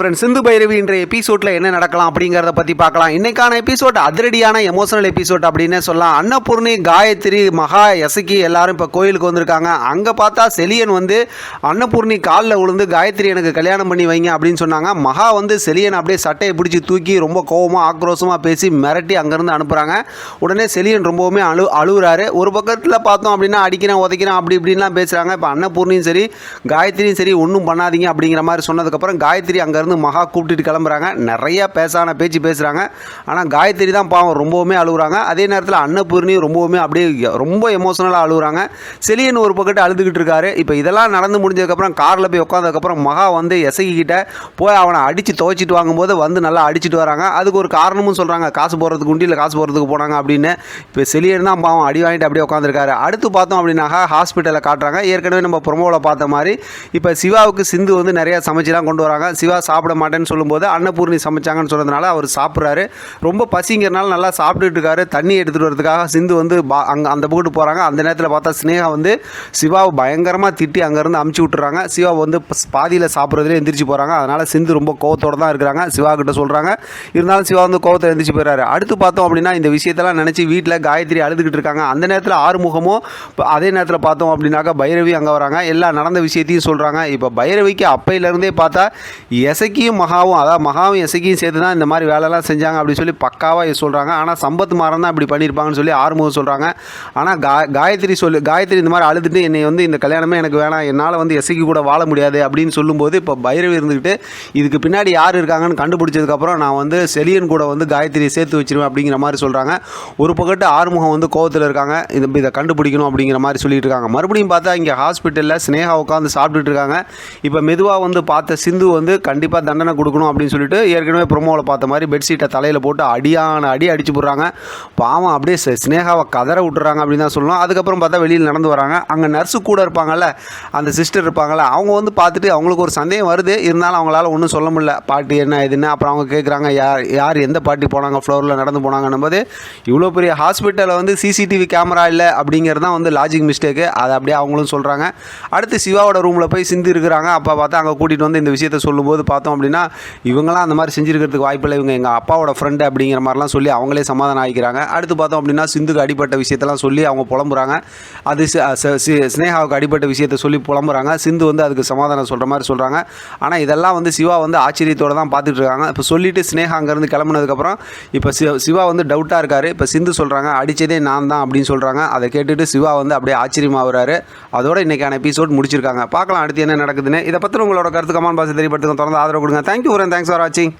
Friends Sindhu Bhairavi இன்றைய எபிசோடில் என்ன நடக்கலாம் அப்படிங்கிறத பற்றி பார்க்கலாம். இன்னைக்கான எபிசோட் அதிரடியான எமோஷனல் எபிசோட் அப்படின்னு சொல்லலாம். அன்னபூர்ணி காயத்ரி மகா எசக்கி எல்லாரும் இப்போ கோயிலுக்கு வந்திருக்காங்க. அங்கே பார்த்தா செலியன் வந்து அன்னபூர்ணி காலில் விழுந்து காயத்ரி எனக்கு கல்யாணம் பண்ணி வைங்க அப்படின்னு சொன்னாங்க. மகா வந்து செலியன் அப்படியே சட்டையை பிடிச்சி தூக்கி ரொம்ப கோவமாக ஆக்ரோஷமாக பேசி மிரட்டி அங்கேருந்து அனுப்புகிறாங்க உடனே செலியன் ரொம்பவுமே அழு அழுகுறாரு. ஒரு பக்கத்தில் பார்த்தோம் அப்படின்னா அடிக்கிறேன் உதைக்கிறேன் அப்படி இப்படின்லாம் பேசுகிறாங்க இப்போ அன்னபூர்ணியும் சரி காயத்ரியும் சரி ஒன்றும் பண்ணாதீங்க அப்படிங்கிற மாதிரி சொன்னதுக்கப்புறம் காயத்ரி அங்கேருந்து மகா கூப்பிட்டுட்டு கிளம்புறாங்க. நிறைய பேசான பேச்சு பேசுகிறாங்க ஆனால் காயத்ரி தான் பாவம் ரொம்பவுமே அழுகுறாங்க. அதே நேரத்தில் அன்னபூர்ணி ரொம்பவுமே அப்படியே ரொம்ப எமோஷனலாக அழுகுறாங்க. செலியன் ஒரு பக்கத்து அழுதுகிட்டு இருக்காரு. இப்போ இதெல்லாம் நடந்து முடிஞ்சதுக்கப்புறம் காரில் போய் உட்காந்ததுக்கப்புறம் மகா வந்து எசகிக்கிட்ட போய் அவனை அடித்து துவைச்சிட்டு வாங்கும்போது வந்து நல்லா அடிச்சிட்டு வராங்க. அதுக்கு ஒரு காரணமும் சொல்கிறாங்க காசு போடுறதுக்கு உண்டியில் காசு போடுறதுக்கு போனாங்க அப்படின்னு. இப்போ செலியன் தான் பாவம் அடி வாங்கிட்டு அப்படியே உட்காந்துருக்காரு அடுத்து பார்த்தோம் அப்படின்னாக்கா ஹாஸ்பிட்டலில் காட்டுறாங்க. ஏற்கனவே நம்ம ப்ரொமோவில் பார்த்த மாதிரி இப்போ சிவாவுக்கு சிந்து வந்து நிறைய சமைச்சுலாம் கொண்டு வராங்க. சிவா சாப்பிட மாட்டேன்னு சொல்லும்போது அன்னபூர்ணி சமைச்சாங்கன்னு சொன்னதுனால அவர் சாப்பிட்றாரு. ரொம்ப பசிங்கிறனால நல்லா சாப்பிட்டுட்டு இருக்காரு தண்ணி எடுத்துகிட்டு வரதுக்காக சிந்து வந்து பா அங்கே அந்த பக்கத்து போகிறாங்க அந்த நேரத்தில் பார்த்தா ஸ்னேகா வந்து சிவாவை பயங்கரமாக திட்டி அங்கேருந்து அமுச்சு விட்டுறாங்க. சிவா வந்து பாதியில் சாப்பிட்றதுலேயே எந்திரிச்சு போகிறாங்க அதனால் சிந்து ரொம்ப கோவத்தோடு தான் இருக்கிறாங்க. சிவா கிட்ட சொல்கிறாங்க இருந்தாலும் சிவா வந்து கோவத்தை எந்திரிச்சு போயிறாரு. அடுத்து பார்த்தோம் அப்படின்னா இந்த விஷயத்தெல்லாம் நினச்சி வீட்டில் காயத்ரி அழுதுகிட்டு இருக்காங்க. அந்த நேரத்தில் ஆறுமுகமும் அதே நேரத்தில் பார்த்தோம் அப்படின்னாக்கா பைரவி அங்கே வராங்க. எல்லா நடந்த விஷயத்தையும் சொல்கிறாங்க இப்போ பைரவிக்கு அப்பையிலேருந்தே பார்த்தா எஸ் எசக்கியும் மகாவும் அதாவது மகாவும் எசக்கியும் சேர்த்து தான் இந்த மாதிரி வேலைலாம் செஞ்சாங்க அப்படின்னு சொல்லி பக்காவாக சொல்கிறாங்க ஆனால் சம்பத் மாறன் தான் இப்படி பண்ணியிருப்பாங்கன்னு சொல்லி ஆறுமுகம் சொல்கிறாங்க ஆனால் கா காயத்ரி சொல்லு காயத்ரி இந்த மாதிரி அழுதுட்டு என்னை வந்து இந்த கல்யாணமே எனக்கு வேணாம் என்னால் வந்து எசக்கி கூட வாழ முடியாது அப்படின்னு சொல்லும்போது இப்போ பைரவி இருந்துக்கிட்டு இதுக்கு பின்னாடி யார் இருக்காங்கன்னு கண்டுபிடிச்சதுக்கப்புறம் நான் வந்து செலியன் கூட வந்து காயத்ரியை சேர்த்து வச்சிருவேன் அப்படிங்கிற மாதிரி சொல்கிறாங்க ஒரு பக்கத்து ஆறுமுகம் வந்து கோவத்தில் இருக்காங்க. இது இதை கண்டுபிடிக்கணும் அப்படிங்கிற மாதிரி சொல்லிட்டு இருக்காங்க. மறுபடியும் பார்த்தா இங்கே ஹாஸ்பிட்டலில் ஸ்னேகா உட்காந்து சாப்பிட்டுட்டு இருக்காங்க. இப்போ மெதுவாக வந்து பார்த்த சிந்து வந்து கண்டிப்பாக தண்டனை கொடுக்கணும் அப்படின்னு சொல்லிட்டு ஏற்கனவே ப்ரொமோவில் பார்த்த மாதிரி பெட்ஷீட்டை தலையில் போட்டு அடியான அடி அடிச்சு போடுறாங்க. பாவம் அப்படியே ஸ்னேகாவை கதற விட்டுறாங்க அப்படின்னு தான் சொல்லணும். அதுக்கப்புறம் பார்த்தா வெளியில் நடந்து வராங்க. அங்கே நர்ஸு கூட இருப்பாங்கல்ல அந்த சிஸ்டர் இருப்பாங்கல்ல அவங்க வந்து பார்த்துட்டு அவங்களுக்கு ஒரு சந்தேகம் வருது. இருந்தாலும் அவங்களால ஒன்றும் சொல்ல முடியல. பாட்டி என்ன இதுன்னு அப்புறம் அவங்க கேட்குறாங்க யார் யார் எந்த பாட்டி போனாங்க ஃப்ளோரில் நடந்து போனாங்கன்னும் போது இவ்வளோ பெரிய ஹாஸ்பிட்டலில் வந்து சிசிடிவி கேமரா இல்லை அப்படிங்கிறது தான் வந்து லாஜிக் மிஸ்டேக்கு அதை அப்படியே அவங்களும் சொல்கிறாங்க அடுத்து சிவாவோட ரூமில் போய் சிந்தி இருக்கிறாங்க அப்போ பார்த்தா அங்கே கூட்டிகிட்டு வந்து இந்த விஷயத்த சொல்லும்போது பார்த்தோம் அப்படின்னா இவங்களாம் அந்த மாதிரி செஞ்சுருக்கிறதுக்கு வாய்ப்பில்லை. இவங்க எங்கள் அப்பாவோட ஃப்ரெண்டு அப்படிங்கிற மாதிரிலாம் சொல்லி அவங்களே சமாதானம் ஆகிக்கிறாங்க. அடுத்து பார்த்தோம் அப்படின்னா சிந்துக்கு அடிப்பட்ட விஷயத்தெல்லாம் சொல்லி அவங்க புலம்புறாங்க. அது சி- ஸ்னேகாவுக்கு அடிப்பட்ட விஷயத்த சொல்லி புலம்புறாங்க. சிந்து வந்து அதுக்கு சமாதானம் சொல்கிற மாதிரி சொல்கிறாங்க ஆனால் இதெல்லாம் வந்து சிவா வந்து ஆச்சரியத்தோடு தான் பார்த்துட்டு இருக்காங்க இப்போ சொல்லிட்டு ஸ்னேகா அங்கேருந்து கிளம்புனதுக்கப்புறம் இப்போ சிவா சிவா வந்து டவுட்டாக இருக்கார். இப்போ சிந்து சொல்கிறாங்க அடித்ததே நான் தான் அப்படின்னு சொல்கிறாங்க அதை கேட்டுட்டு சிவா வந்து அப்படியே ஆச்சரியமாகறாரு. அதோட இன்றைக்கான எபிசோட் முடிச்சிருக்காங்க. பார்க்கலாம் அடுத்து என்ன நடக்குதுன்னு. இதை பற்றி உங்களோட கருத்து கமான் பாக்ஸ் தெரியப்படுத்துங்க. தொடர்ந்து ஆதரவு கொடுங்க. தேங்க்யூ தேங்க்ஸ் ஃபார் வாட்சிங்